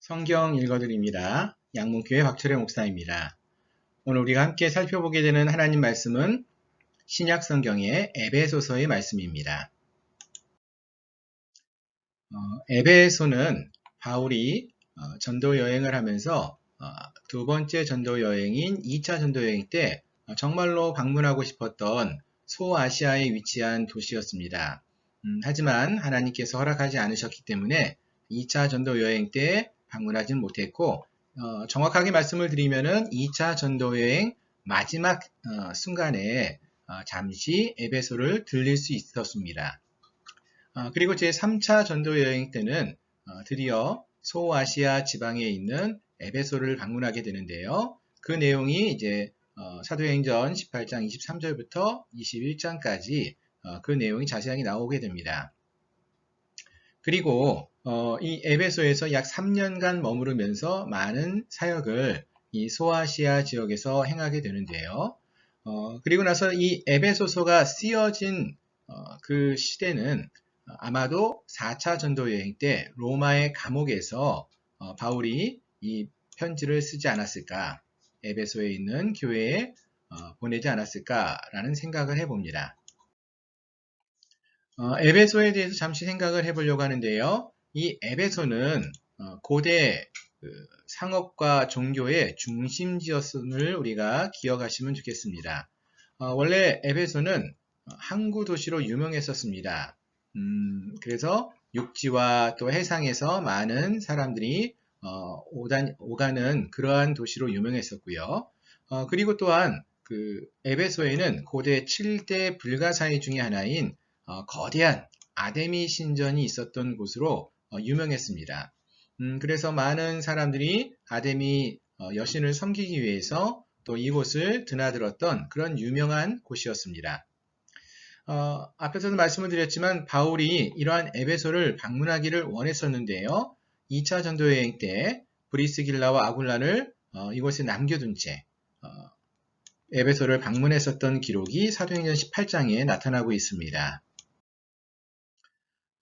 성경 읽어드립니다. 양문교회 박철의 목사입니다. 오늘 우리가 함께 살펴보게 되는 하나님 말씀은 신약 성경의 에베소서의 말씀입니다. 어, 에베소는 바울이 어, 전도 여행을 하면서 어, 두 번째 전도 여행인 2차 전도 여행 때 어, 정말로 방문하고 싶었던 소아시아에 위치한 도시였습니다. 음, 하지만 하나님께서 허락하지 않으셨기 때문에 2차 전도 여행 때 방문하지는 못했고 어, 정확하게 말씀을 드리면은 2차 전도 여행 마지막 어, 순간에 어, 잠시 에베소를 들릴 수 있었습니다. 어, 그리고 제 3차 전도 여행 때는 어, 드디어 소아시아 지방에 있는 에베소를 방문하게 되는데요. 그 내용이 이제 어, 사도행전 18장 23절부터 21장까지 그 내용이 자세하게 나오게 됩니다. 그리고 어, 이 에베소에서 약 3년간 머무르면서 많은 사역을 이 소아시아 지역에서 행하게 되는데요. 어, 그리고 나서 이 에베소서가 쓰여진 어, 그 시대는 아마도 4차 전도 여행 때 로마의 감옥에서 어, 바울이 이 편지를 쓰지 않았을까, 에베소에 있는 교회에 어, 보내지 않았을까라는 생각을 해봅니다. 어, 에베소에 대해서 잠시 생각을 해보려고 하는데요. 이 에베소는 어, 고대 그 상업과 종교의 중심지였음을 우리가 기억하시면 좋겠습니다. 어, 원래 에베소는 항구 도시로 유명했었습니다. 음, 그래서 육지와 또 해상에서 많은 사람들이 어, 오단, 오가는 그러한 도시로 유명했었고요. 어, 그리고 또한 그 에베소에는 고대 7대 불가사의 중의 하나인 어, 거대한 아데미 신전이 있었던 곳으로 어, 유명했습니다. 음, 그래서 많은 사람들이 아데미 어, 여신을 섬기기 위해서 또 이곳을 드나들었던 그런 유명한 곳이었습니다. 어, 앞에서도 말씀을 드렸지만 바울이 이러한 에베소를 방문하기를 원했었는데요. 2차 전도 여행 때 브리스길라와 아굴라를 어, 이곳에 남겨둔 채 어, 에베소를 방문했었던 기록이 사도행전 18장에 나타나고 있습니다.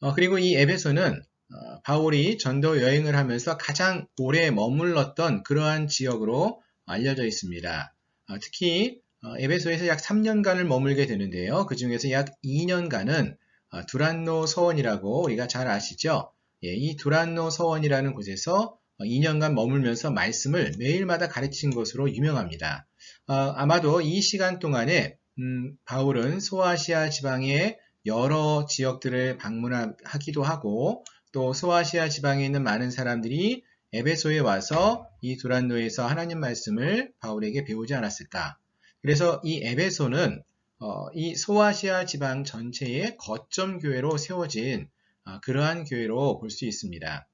어, 그리고 이 에베소는 어, 바울이 전도 여행을 하면서 가장 오래 머물렀던 그러한 지역으로 알려져 있습니다. 어, 특히 어, 에베소에서 약 3년간을 머물게 되는데요. 그 중에서 약 2년간은 어, 두란노 서원이라고 우리가 잘 아시죠? 예, 이 두란노 서원이라는 곳에서 2년간 어, 머물면서 말씀을 매일마다 가르친 것으로 유명합니다. 어, 아마도 이 시간 동안에 음, 바울은 소아시아 지방의 여러 지역들을 방문하기도 하고 또 소아시아 지방에 있는 많은 사람들이 에베소에 와서 이 두란노에서 하나님 말씀을 바울에게 배우지 않았을까. 그래서 이 에베소는 어, 이 소아시아 지방 전체의 거점 교회로 세워진 어, 그러한 교회로 볼 수 있습니다.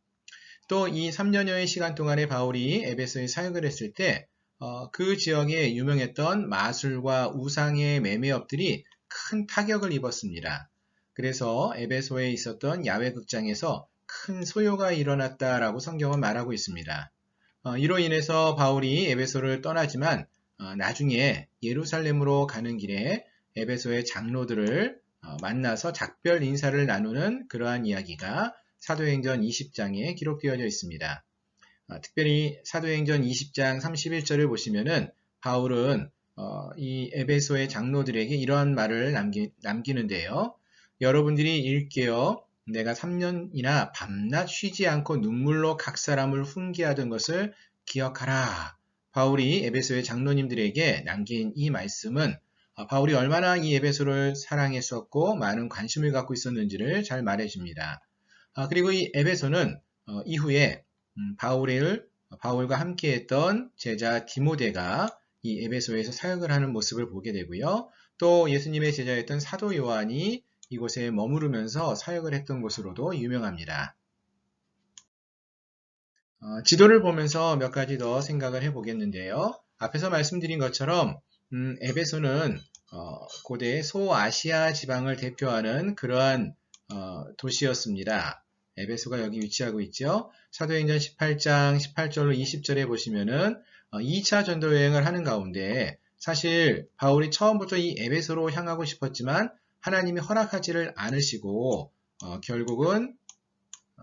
또 이 3년여의 시간 동안에 바울이 에베소에 사역을 했을 때그 어, 지역에 유명했던 마술과 우상의 매매업들이 큰 타격을 입었습니다. 그래서 에베소에 있었던 야외 극장에서 큰 소요가 일어났다라고 성경은 말하고 있습니다. 어, 이로 인해서 바울이 에베소를 떠나지만 어, 나중에 예루살렘으로 가는 길에 에베소의 장로들을 어, 만나서 작별 인사를 나누는 그러한 이야기가 사도행전 20장에 기록되어져 있습니다. 어, 특별히 사도행전 20장 31절을 보시면은 바울은 어, 이 에베소의 장로들에게 이러한 말을 남기, 남기는데요. 여러분들이 읽게요. 내가 3년이나 밤낮 쉬지 않고 눈물로 각 사람을 훈계하던 것을 기억하라. 바울이 에베소의 장로님들에게 남긴 이 말씀은 아, 바울이 얼마나 이 에베소를 사랑했었고 많은 관심을 갖고 있었는지를 잘 말해줍니다. 아, 그리고 이 에베소는 어, 이후에 음, 바울을 바울과 함께했던 제자 디모데가 이 에베소에서 사역을 하는 모습을 보게 되고요. 또 예수님의 제자였던 사도 요한이 이곳에 머무르면서 사역을 했던 곳으로도 유명합니다. 어, 지도를 보면서 몇 가지 더 생각을 해보겠는데요. 앞에서 말씀드린 것처럼 음, 에베소는 어, 고대 소아시아 지방을 대표하는 그러한 어, 도시였습니다. 에베소가 여기 위치하고 있죠. 사도행전 18장 18절로 20절에 보시면은 2차 어, 전도 여행을 하는 가운데 사실 바울이 처음부터 이 에베소로 향하고 싶었지만 하나님이 허락하지를 않으시고 어, 결국은 어,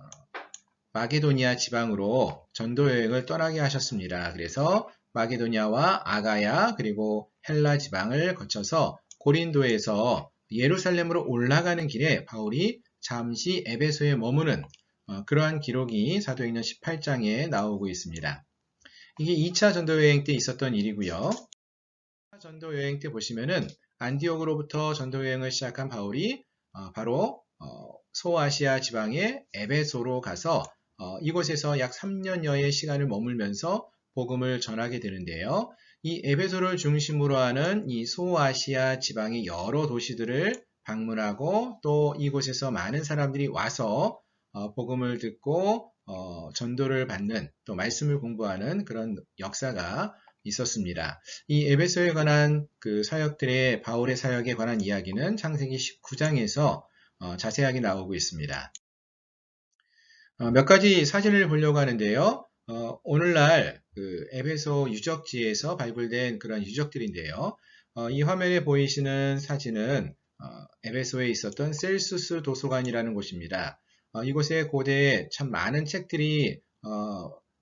마게도니아 지방으로 전도 여행을 떠나게 하셨습니다. 그래서 마게도니아와 아가야 그리고 헬라 지방을 거쳐서 고린도에서 예루살렘으로 올라가는 길에 바울이 잠시 에베소에 머무는 어, 그러한 기록이 사도행전 18장에 나오고 있습니다. 이게 2차 전도 여행 때 있었던 일이고요. 2차 전도 여행 때 보시면은 안디옥으로부터 전도 여행을 시작한 바울이 어, 바로 어, 소아시아 지방의 에베소로 가서 어, 이곳에서 약 3년여의 시간을 머물면서 복음을 전하게 되는데요. 이 에베소를 중심으로 하는 이 소아시아 지방의 여러 도시들을 방문하고 또 이곳에서 많은 사람들이 와서 어, 복음을 듣고 어, 전도를 받는 또 말씀을 공부하는 그런 역사가 있었습니다. 이 에베소에 관한 그 사역들의 바울의 사역에 관한 이야기는 창세기 19장에서 어, 자세하게 나오고 있습니다. 어, 몇 가지 사진을 보려고 하는데요. 어, 오늘날 그 에베소 유적지에서 발굴된 그런 유적들인데요. 어, 이 화면에 보이시는 사진은 어, 에베소에 있었던 셀수스 도서관이라는 곳입니다. 어, 이곳에 고대에 참 많은 책들이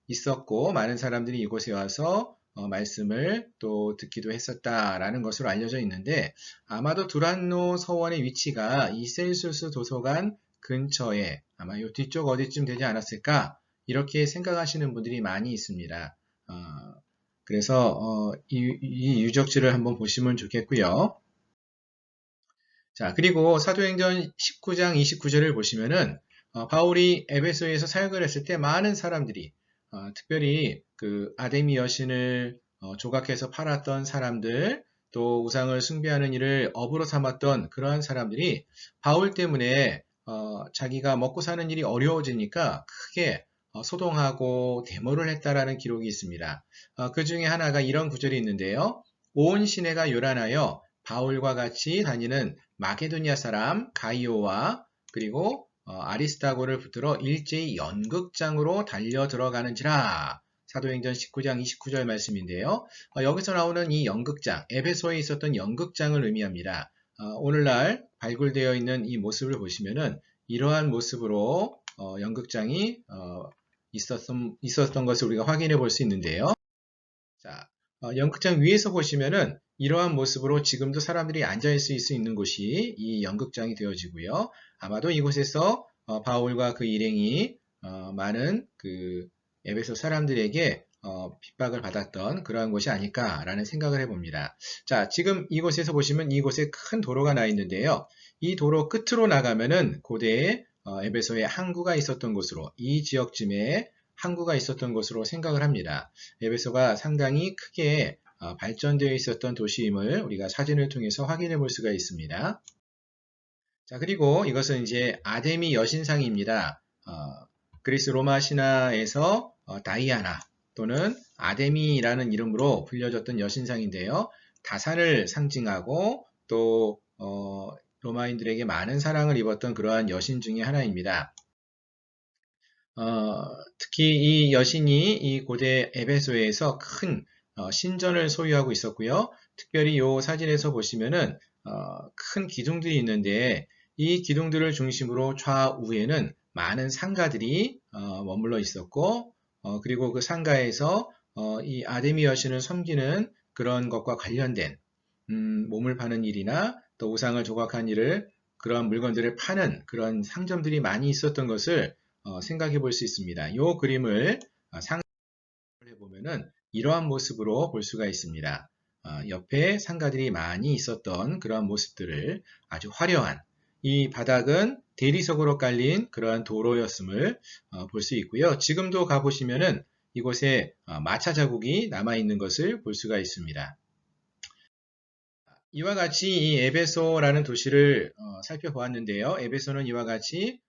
있었고 많은 사람들이 이곳에 와서 말씀을 또 듣기도 했었다라는 것으로 알려져 있는데 아마도 두란노 서원의 위치가 이 셀수스 도서관 근처에 아마 이 뒤쪽 어디쯤 되지 않았을까 이렇게 생각하시는 분들이 많이 있습니다. 어, 그래서 어, 이, 이, 유적지를 한번 보시면 좋겠고요. 자 그리고 사도행전 19장 29절을 보시면은 어, 바울이 에베소에서 사역을 했을 때 많은 사람들이 어, 특별히 그 아데미 여신을 어, 조각해서 팔았던 사람들 또 우상을 숭배하는 일을 업으로 삼았던 그러한 사람들이 바울 때문에 어, 자기가 먹고 사는 일이 어려워지니까 크게 어, 소동하고 데모를 했다라는 기록이 있습니다. 어, 그 중에 하나가 이런 구절이 있는데요. 온 시내가 요란하여 바울과 같이 다니는 마케도니아 사람 가이오와 그리고 어, 아리스타고를 붙들어 일제히 연극장으로 달려 들어가는지라 사도행전 19장 29절 말씀인데요. 여기서 나오는 이 연극장, 에베소에 있었던 연극장을 의미합니다. 오늘날 발굴되어 있는 이 모습을 보시면은 이러한 모습으로 어, 연극장이 어, 있었던, 있었던 것을 우리가 확인해 볼 수 있는데요. 자, 어, 연극장 위에서 보시면은 이러한 모습으로 지금도 사람들이 앉아있을 수 있는 곳이 이 연극장이 되어지고요. 아마도 이곳에서 어, 바울과 그 일행이 어, 많은 그 에베소 사람들에게 어, 핍박을 받았던 그러한 곳이 아닐까라는 생각을 해봅니다. 자, 지금 이곳에서 보시면 이곳에 큰 도로가 나 있는데요. 이 도로 끝으로 나가면은 고대에 어, 에베소에 항구가 있었던 곳으로 이 지역쯤에 항구가 있었던 곳으로 생각을 합니다. 에베소가 상당히 크게 어, 발전되어 있었던 도시임을 우리가 사진을 통해서 확인해 볼 수가 있습니다. 자, 그리고 이것은 이제 아데미 여신상입니다. 어, 그리스 로마 신화에서 어, 다이아나 또는 아데미라는 이름으로 불려졌던 여신상인데요. 다산을 상징하고 또 어, 로마인들에게 많은 사랑을 입었던 그러한 여신 중의 하나입니다. 어, 특히 이 여신이 이 고대 에베소에서 큰 어, 신전을 소유하고 있었고요. 특별히 이 사진에서 보시면은 어, 큰 기둥들이 있는데 이 기둥들을 중심으로 좌우에는 많은 상가들이 어, 머물러 있었고 어, 그리고 그 상가에서 어, 이 아데미 여신을 섬기는 그런 것과 관련된 음, 몸을 파는 일이나 또 우상을 조각한 일을 그런 물건들을 파는 그런 상점들이 많이 있었던 것을 어, 생각해 볼 수 있습니다. 이 그림을 어, 상해 보면은 이러한 모습으로 볼 수가 있습니다. 어, 옆에 상가들이 많이 있었던 그러한 모습들을 아주 화려한 이 바닥은 대리석으로 깔린 그러한 도로였음을 어, 볼수 있고요. 지금도 가보시면은 이곳에 어, 마차 자국이 남아 있는 것을 볼 수가 있습니다. 이와 같이 이 에베소라는 도시를 어, 살펴보았는데요. 에베소는 이와 같이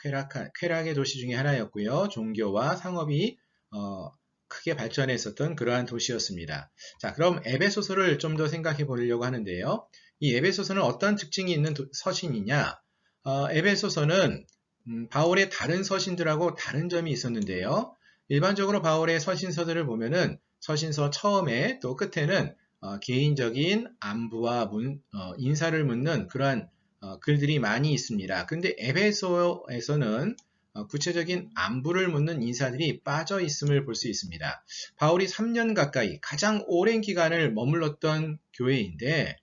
쾌락한, 쾌락의 도시 중의 하나였고요. 종교와 상업이 크게 발전했었던 그러한 도시였습니다. 자, 그럼 에베소서를 좀 더 생각해 보려고 하는데요. 이 에베소서는 어떤 특징이 있는 서신이냐? 어, 에베소서는 음, 바울의 다른 서신들하고 다른 점이 있었는데요. 일반적으로 바울의 서신서들을 보면은 서신서 처음에 또 끝에는 어, 개인적인 안부와 문, 어, 인사를 묻는 그러한 어, 글들이 많이 있습니다. 근데 에베소에서는 어, 구체적인 안부를 묻는 인사들이 빠져 있음을 볼 수 있습니다. 바울이 3년 가까이 가장 오랜 기간을 머물렀던 교회인데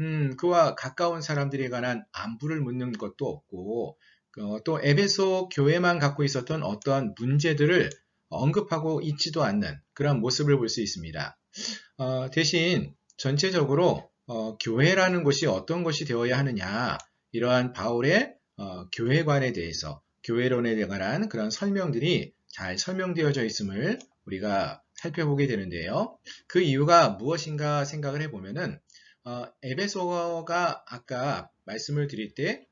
음, 그와 가까운 사람들에 관한 안부를 묻는 것도 없고 어, 또 에베소 교회만 갖고 있었던 어떠한 문제들을 언급하고 있지도 않는 그런 모습을 볼 수 있습니다. 어, 대신 전체적으로 어, 교회라는 곳이 어떤 것이 되어야 하느냐 이러한 바울의 어, 교회관에 대해서 교회론에 관한 그런 설명들이 잘 설명되어져 있음을 우리가 살펴보게 되는데요. 그 이유가 무엇인가 생각을 해보면은 어, 에베소가 아까 말씀을 드릴 때,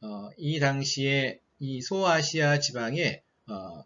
어, 이 당시에 이 소아시아 지방에 어,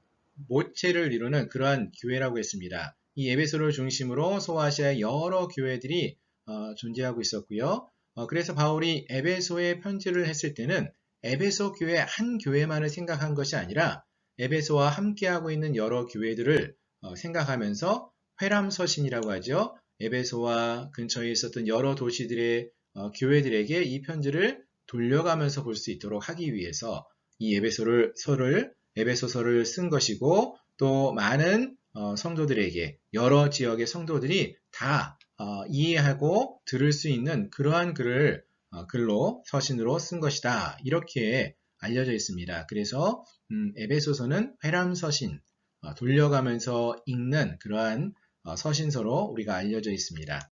모체를 이루는 그러한 교회라고 했습니다. 이 에베소를 중심으로 소아시아의 여러 교회들이 어, 존재하고 있었고요. 어, 그래서 바울이 에베소에 편지를 했을 때는 에베소 교회 한 교회만을 생각한 것이 아니라 에베소와 함께하고 있는 여러 교회들을 어, 생각하면서 회람서신이라고 하죠. 에베소와 근처에 있었던 여러 도시들의 어, 교회들에게 이 편지를 돌려가면서 볼 수 있도록 하기 위해서 이 에베소를 서를 에베소서를 쓴 것이고 또 많은 어, 성도들에게 여러 지역의 성도들이 다 어, 이해하고 들을 수 있는 그러한 글을 어, 글로 서신으로 쓴 것이다. 이렇게 알려져 있습니다. 그래서 음, 에베소서는 회람 서신 어, 돌려가면서 읽는 그러한 어, 서신서로 우리가 알려져 있습니다.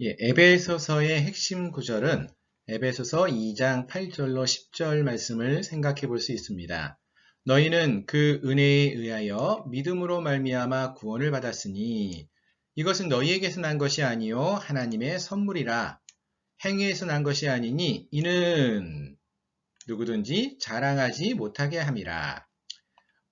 예, 에베소서의 핵심 구절은 에베소서 2장 8절로 10절 말씀을 생각해 볼 수 있습니다. 너희는 그 은혜에 의하여 믿음으로 말미암아 구원을 받았으니 이것은 너희에게서 난 것이 아니요 하나님의 선물이라 행위에서 난 것이 아니니 이는 누구든지 자랑하지 못하게 함이라.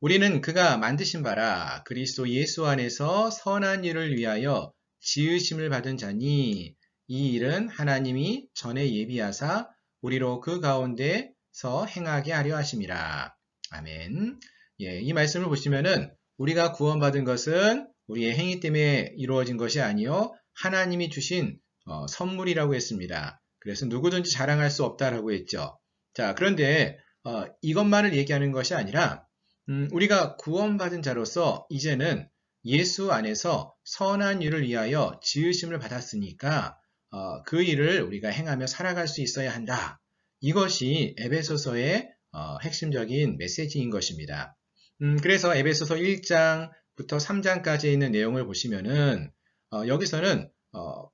우리는 그가 만드신 바라 그리스도 예수 안에서 선한 일을 위하여 지으심을 받은 자니 이 일은 하나님이 전에 예비하사 우리로 그 가운데서 행하게 하려 하심이라. 아멘. 예, 이 말씀을 보시면은 우리가 구원받은 것은 우리의 행위 때문에 이루어진 것이 아니요 하나님이 주신 어, 선물이라고 했습니다. 그래서 누구든지 자랑할 수 없다라고 했죠. 자, 그런데 어, 이것만을 얘기하는 것이 아니라 음, 우리가 구원받은 자로서 이제는 예수 안에서 선한 일을 위하여 지으심을 받았으니까 어, 그 일을 우리가 행하며 살아갈 수 있어야 한다. 이것이 에베소서의 어, 핵심적인 메시지인 것입니다. 음, 그래서 에베소서 1장 부터 3장까지 있는 내용을 보시면은 어, 여기서는 어,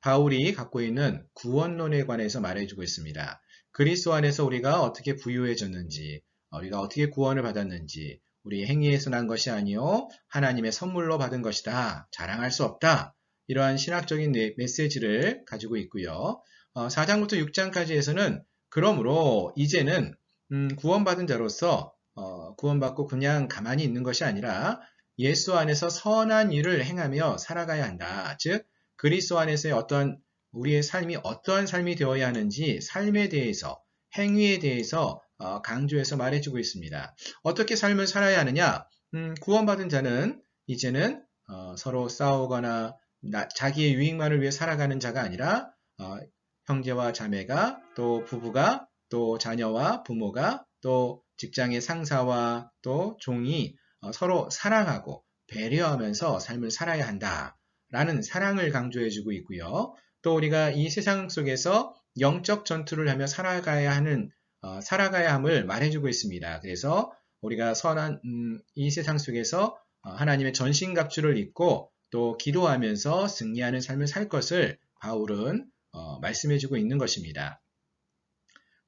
바울이 갖고 있는 구원론에 관해서 말해주고 있습니다. 그리스도 안에서 우리가 어떻게 부유해졌는지, 어, 우리가 어떻게 구원을 받았는지, 우리 행위에서 난 것이 아니요 하나님의 선물로 받은 것이다. 자랑할 수 없다. 이러한 신학적인 메시지를 가지고 있고요. 4장부터 어, 6장까지에서는 그러므로 이제는 음, 구원받은 자로서 어, 구원받고 그냥 가만히 있는 것이 아니라 예수 안에서 선한 일을 행하며 살아가야 한다. 즉 그리스도 안에서의 어떤 우리의 삶이 어떠한 삶이 되어야 하는지 삶에 대해서 행위에 대해서 어, 강조해서 말해주고 있습니다. 어떻게 삶을 살아야 하느냐? 음, 구원받은 자는 이제는 어, 서로 싸우거나 나, 자기의 유익만을 위해 살아가는 자가 아니라 어, 형제와 자매가 또 부부가 또 자녀와 부모가 또 직장의 상사와 또 종이 어, 서로 사랑하고 배려하면서 삶을 살아야 한다 라는 사랑을 강조해주고 있고요. 또 우리가 이 세상 속에서 영적 전투를 하며 살아가야 하는 어, 살아가야 함을 말해주고 있습니다. 그래서 우리가 선한 음, 이 세상 속에서 어, 하나님의 전신갑주를 입고 또 기도하면서 승리하는 삶을 살 것을 바울은 어, 말씀해주고 있는 것입니다.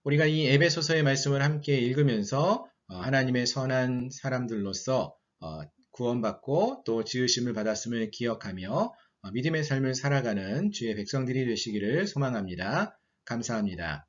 우리가 이 에베소서의 말씀을 함께 읽으면서 어, 하나님의 선한 사람들로서 어, 구원받고 또 지으심을 받았음을 기억하며 어, 믿음의 삶을 살아가는 주의 백성들이 되시기를 소망합니다. 감사합니다.